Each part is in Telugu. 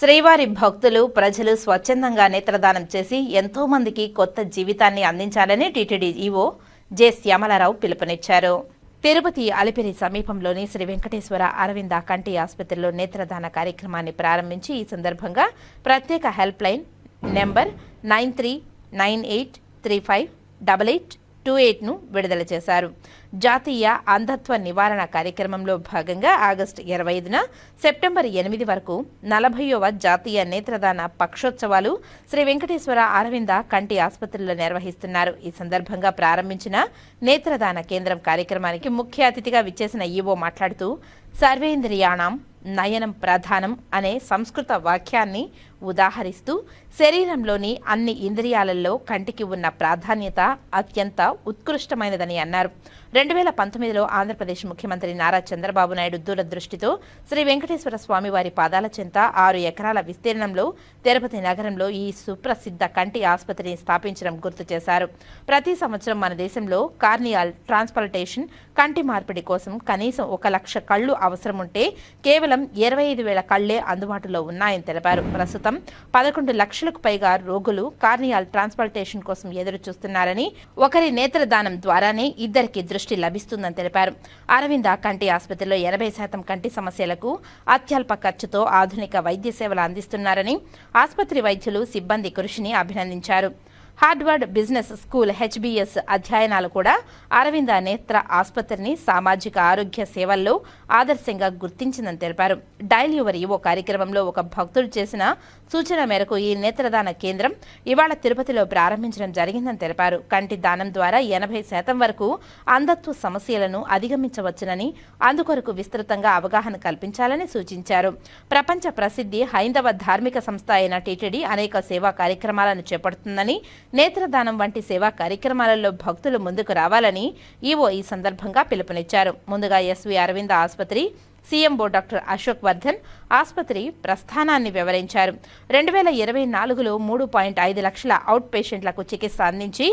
శ్రీవారి భక్తులు ప్రజలు స్వచ్ఛందంగా నేత్రదానం చేసి ఎంతో మందికి కొత్త జీవితాన్ని అందించాలని టీటీడీ ఈవో జె శ్యామలారావు పిలుపునిచ్చారు. తిరుపతి అలిపిరి సమీపంలోని శ్రీ వెంకటేశ్వర అరవింద కంటి ఆసుపత్రిలో నేత్రదాన కార్యక్రమాన్ని ప్రారంభించి ఈ సందర్భంగా ప్రత్యేక help line number nine three nine eight three five double eight two ఎయిట్ను విడుదల చేశారు. జాతీయ అంధత్వ నివారణ కార్యక్రమంలో భాగంగా ఆగస్టు ఇరవై ఐదున సెప్టెంబర్ ఎనిమిది వరకు నలభైవ జాతీయ నేత్రదాన పక్షోత్సవాలు శ్రీ వెంకటేశ్వర అరవింద కంటి ఆసుపత్రిలో నిర్వహిస్తున్నారు. ఈ సందర్భంగా ప్రారంభించిన నేత్రదాన కేంద్రం కార్యక్రమానికి ముఖ్య అతిథిగా విచ్చేసిన ఈవో మాట్లాడుతూ సర్వేంద్రియాణం నయనం ప్రధానం అనే సంస్కృత వాక్యాన్ని ఉదాహరిస్తూ శరీరంలోని అన్ని ఇంద్రియాలలో కంటికి ఉన్న ప్రాధాన్యత అత్యంత ఉత్కృష్టమైనదని అన్నారు. రెండు వేల పంతొమ్మిదిలో ఆంధ్రప్రదేశ్ ముఖ్యమంత్రి నారా చంద్రబాబు నాయుడు దూరదృష్టితో శ్రీ వెంకటేశ్వర స్వామి వారి పాదాల చెంత ఆరు ఎకరాల విస్తీర్ణంలో తిరుపతి నగరంలో ఈ సుప్రసిద్ధ కంటి ఆసుపత్రిని స్థాపించడం గుర్తు చేశారు. ప్రతి సంవత్సరం మన దేశంలో కార్నియాల్ ట్రాన్స్ప్లాంటేషన్ కంటి మార్పిడి కోసం కనీసం ఒక లక్ష కళ్ళు అవసరం ఉంటే కేవలం ఇరవై ఐదు వేల కళ్ళే అందుబాటులో ఉన్నాయని తెలిపారు. ప్రస్తుతం పదకొండు లక్షలకు పైగా రోగులు కార్నియాల్ ట్రాన్స్ప్లాంటేషన్ కోసం ఎదురు చూస్తున్నారని ఒకరి నేత్రదానం ద్వారానే ఇద్దరికి దృష్టి లభిస్తుందని తెలిపారు. అరవింద కంటి ఆసుపత్రిలో ఎనభై శాతం కంటి సమస్యలకు అత్యల్ప ఖర్చుతో ఆధునిక వైద్య సేవలు అందిస్తున్నారని ఆసుపత్రి వైద్యులు సిబ్బంది కృషిని అభినందించారు. హార్డ్వర్డ్ బిజినెస్ స్కూల్ హెచ్బిఎస్ అధ్యయనాలు కూడా అరవింద నేత్ర ఆసుపత్రిని సామాజిక ఆరోగ్య సేవల్లో ఆదర్శంగా గుర్తించిందని తెలిపారు. డైల్ యువర్ కార్యక్రమంలో ఒక భక్తుడు చేసిన సూచన మేరకు ఈ నేత్రదాన కేంద్రం ఇవాళ తిరుపతిలో ప్రారంభించడం జరిగిందని తెలిపారు. కంటి దానం ద్వారా ఎనభై శాతం వరకు అంధత్వ సమస్యలను అధిగమించవచ్చునని అందుకొరకు విస్తృతంగా అవగాహన కల్పించాలని సూచించారు. ప్రపంచ ప్రసిద్ధి హైందవ ధార్మిక సంస్థ అయిన టీటీడీ అనేక సేవా కార్యక్రమాలను చేపడుతుందని నేత్రదానం వంటి సేవా కార్యక్రమాలలో భక్తులు ముందుకు రావాలని ఈవో ఈ సందర్భంగా పిలుపునిచ్చారు. ముందుగా ఎస్వి అరవింద ఆసుపత్రి సీఎంఓ డాక్టర్ అశోక్ వర్ధన్ ఆసుపత్రి ప్రస్థానాన్ని వివరించారు. రెండు వేల ఇరవై నాలుగులో మూడు పాయింట్ ఐదు లక్షల అవుట్ పేషెంట్లకు చికిత్స అందించి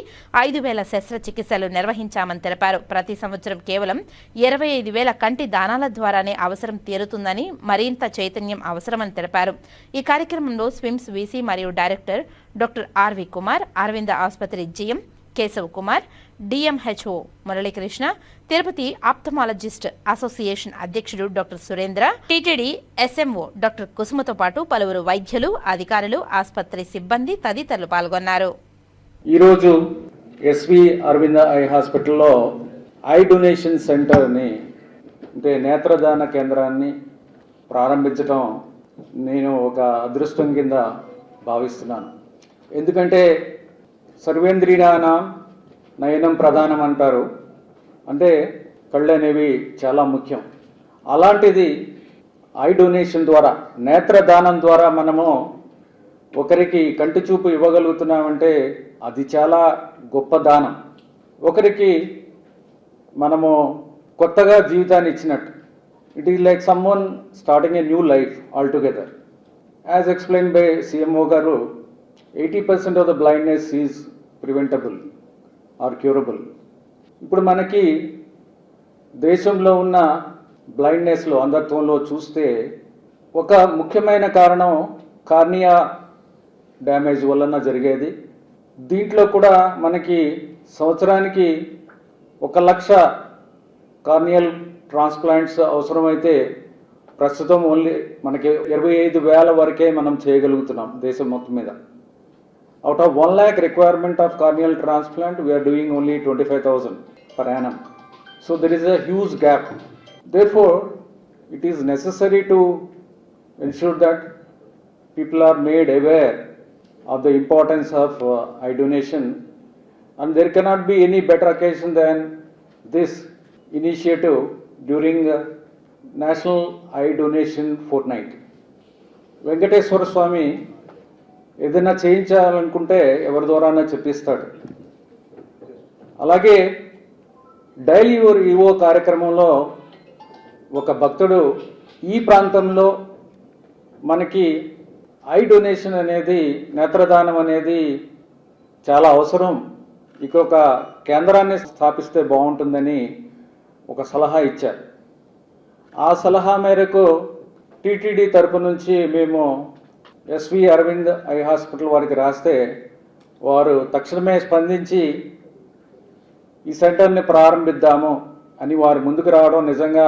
ఐదు వేల శస్త్రచికిత్సలు నిర్వహించామని తెలిపారు. ప్రతి సంవత్సరం కేవలం ఇరవై ఐదు వేల కంటి దానాల ద్వారానే అవసరం తీరుతుందని మరింత చైతన్యం అవసరమని తెలిపారు. ఈ కార్యక్రమంలో స్విమ్స్ వీసీ మరియు director doctor RV Kumar Aravinda ఆసుపత్రి GM Keshav Kumar DMHO Muralikrishna Tirupati ophthalmologist association అధ్యక్షుడు doctor Surendra TTD SMO doctor కుసుమతో పాటు పలువురు వైద్యులు అధికారులు ఆసుపత్రి సిబ్బంది తదితరులు పాల్గొన్నారు. ఈరోజు ఎస్వి అరవింద ఐ హాస్పిటల్లో ఐ డొనేషన్ సెంటర్ని అంటే నేత్రదాన కేంద్రాన్ని ప్రారంభించడం నేను ఒక అదృష్టం కింద భావిస్తున్నాను. ఎందుకంటే సర్వేంద్రియాన నయనం ప్రధానం అంటారు. అంటే కళ్ళు అనేవి చాలా ముఖ్యం. అలాంటిది ఐ డొనేషన్ ద్వారా నేత్రదానం ద్వారా మనము ఒకరికి కంటి చూపు ఇవ్వగలుగుతున్నామంటే అది చాలా గొప్ప దానం. ఒకరికి మనము కొత్తగా జీవితాన్ని ఇచ్చినట్టు it is like someone starting a new life altogether. As explain by CMO గారు eighty percent of the blindness is preventable. Or curable. ఇప్పుడు మనకి దేశంలో ఉన్న బ్లైండ్నెస్లో అంధత్వంలో చూస్తే ఒక ముఖ్యమైన కారణం కార్నియా డ్యామేజ్ వలన జరిగేది. దీంట్లో కూడా మనకి సంవత్సరానికి ఒక లక్ష కార్నియల్ ట్రాన్స్ప్లాంట్స్ అవసరమైతే ప్రస్తుతం ఓన్లీ మనకి ఇరవై ఐదు వేల వరకే మనం చేయగలుగుతున్నాం దేశం మొత్తం మీద. Out of 1 lakh requirement of corneal transplant, we are doing only 25,000 per annum. So there is a huge gap. Therefore, it is necessary to ensure that people are made aware of the importance of uh, eye donation and there cannot be any better occasion than this initiative during uh, National Eye Donation Fortnight. Venkateswara Swami ఏదైనా చేయించాలనుకుంటే ఎవరి ద్వారానా చెప్పిస్తాడు. అలాగే డైలీ యువర్ ఈవో కార్యక్రమంలో ఒక భక్తుడు ఈ ప్రాంతంలో మనకి ఐ డొనేషన్ అనేది నేత్రదానం అనేది చాలా అవసరం. ఇక ఒక కేంద్రాన్ని స్థాపిస్తే బాగుంటుందని ఒక సలహా ఇచ్చారు. ఆ సలహా మేరకు టీటీడీ తరపు నుంచి మేము ఎస్వి అరవింద్ ఐ హాస్పిటల్ వారికి రాస్తే వారు తక్షణమే స్పందించి ఈ సెంటర్ని ప్రారంభిద్దాము అని వారు ముందుకు రావడం నిజంగా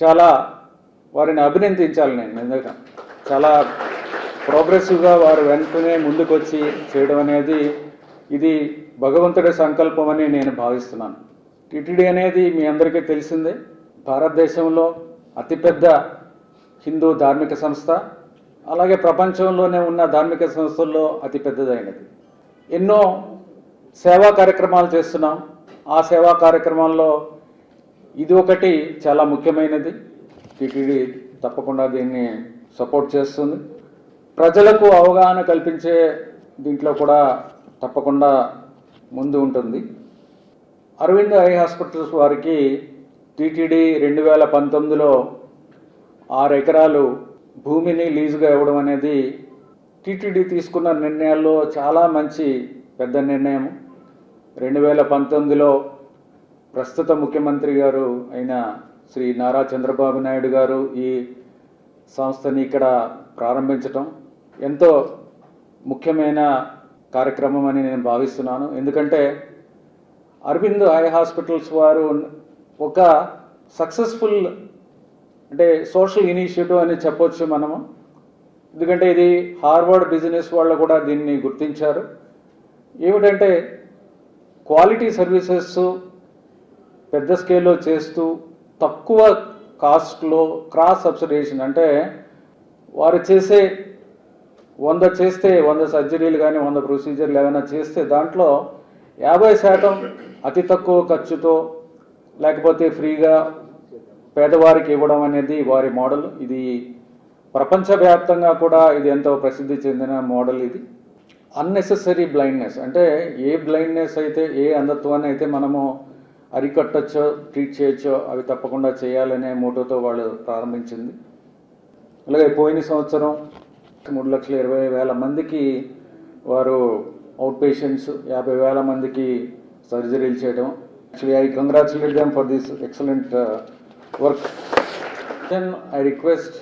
చాలా వారిని అభినందించాలి నేను నిజంగా చాలా ప్రోగ్రెసివ్గా వారు వెంటనే ముందుకు వచ్చి చేయడం అనేది ఇది భగవంతుడి సంకల్పం అని నేను భావిస్తున్నాను. టిటిడి అనేది మీ అందరికీ తెలిసిందే. భారతదేశంలో అతిపెద్ద హిందూ ధార్మిక సంస్థ. అలాగే ప్రపంచంలోనే ఉన్న ధార్మిక సంస్థల్లో అతి పెద్దదైనది. ఎన్నో సేవా కార్యక్రమాలు చేస్తున్నాం. ఆ సేవా కార్యక్రమాల్లో ఇది ఒకటి చాలా ముఖ్యమైనది. టిటిడి తప్పకుండా దీన్ని సపోర్ట్ చేస్తుంది. ప్రజలకు అవగాహన కల్పించే దీంట్లో కూడా తప్పకుండా ముందు ఉంటుంది. అరవింద్ ఐ హాస్పిటల్స్ వారికి టీటీడీ రెండు వేల పంతొమ్మిదిలో ఆరు ఎకరాలు భూమిని లీజుగా ఇవ్వడం అనేది టీటీడీ తీసుకున్న నిర్ణయాల్లో చాలా మంచి పెద్ద నిర్ణయం రెండు వేల పంతొమ్మిదిలో ప్రస్తుత ముఖ్యమంత్రి గారు అయిన శ్రీ నారా చంద్రబాబు నాయుడు గారు ఈ సంస్థని ఇక్కడ ప్రారంభించటం ఎంతో ముఖ్యమైన కార్యక్రమం అని నేను భావిస్తున్నాను. ఎందుకంటే అరవింద్ ఐ హాస్పిటల్స్ వారు ఒక సక్సెస్ఫుల్ అంటే సోషల్ ఇనిషియేటివ్ అని చెప్పొచ్చు మనము. ఎందుకంటే ఇది హార్వర్డ్ బిజినెస్ వాళ్ళు కూడా దీన్ని గుర్తించారు. ఏమిటంటే క్వాలిటీ సర్వీసెస్ పెద్ద స్కేల్లో చేస్తూ తక్కువ కాస్ట్లో క్రాస్ సబ్సిడేషన్ అంటే వారు చేసే వంద చేస్తే వంద సర్జరీలు కానీ వంద ప్రొసీజర్లు ఏమైనా చేస్తే దాంట్లో యాభై శాతం అతి తక్కువ ఖర్చుతో లేకపోతే ఫ్రీగా పేదవారికి ఇవ్వడం అనేది వారి మోడల్. ఇది ప్రపంచవ్యాప్తంగా కూడా ఇది ఎంతో ప్రసిద్ధి చెందిన మోడల్ ఇది. అన్నెసెసరీ బ్లైండ్నెస్ అంటే ఏ బ్లైండ్నెస్ అయితే ఏ అంధత్వాన్ని అయితే మనము అరికట్టచ్చో ట్రీట్ చేయొచ్చో అవి తప్పకుండా చేయాలనే మోటోతో వాళ్ళు ప్రారంభించింది. అలాగే పోయిన సంవత్సరం మూడు లక్షల ఇరవై వేల మందికి వారు అవుట్ పేషెంట్స్ యాభై వేల మందికి సర్జరీలు చేయడం actually I congratulate them for this excellent work. Then I request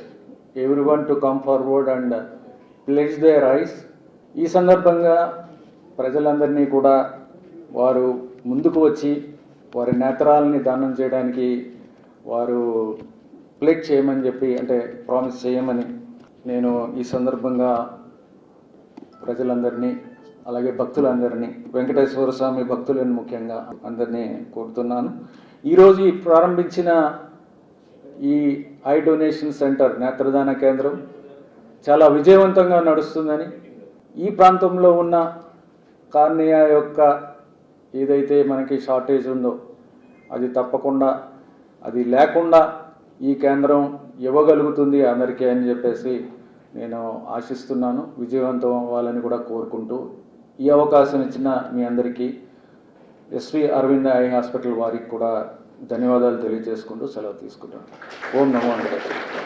everyone to come forward and place their rice ఈ సందర్భంగా ప్రజలందరినీ కూడా వారు ముందుకు వచ్చి వారి నేత్రాలని దానం చేయడానికి వారు ప్లేట్ చేయమని చెప్పి అంటే ప్రామిస్ చేయమని నేను ఈ సందర్భంగా ప్రజలందరినీ అలాగే భక్తులందరినీ వెంకటేశ్వర స్వామి భక్తులను ముఖ్యంగా అందరినీ కోరుతున్నాను. ఈరోజు ప్రారంభించిన ఈ ఐ డొనేషన్ సెంటర్ నేత్రదాన కేంద్రం చాలా విజయవంతంగా నడుస్తుందని ఈ ప్రాంతంలో ఉన్న కార్నియా యొక్క ఏదైతే మనకి షార్టేజ్ ఉందో అది తప్పకుండా అది లేకుండా ఈ కేంద్రం ఇవ్వగలుగుతుంది అందరికీ అని చెప్పేసి నేను ఆశిస్తున్నాను. విజయవంతం అవ్వాలని కూడా కోరుకుంటూ ఈ అవకాశం ఇచ్చిన మీ అందరికీ ఎస్వి అరవింద ఐ హాస్పిటల్ వారికి కూడా ధన్యవాదాలు తెలియజేసుకుంటూ సెలవు తీసుకుంటాను ఓం నమో వెంకటేశ్వర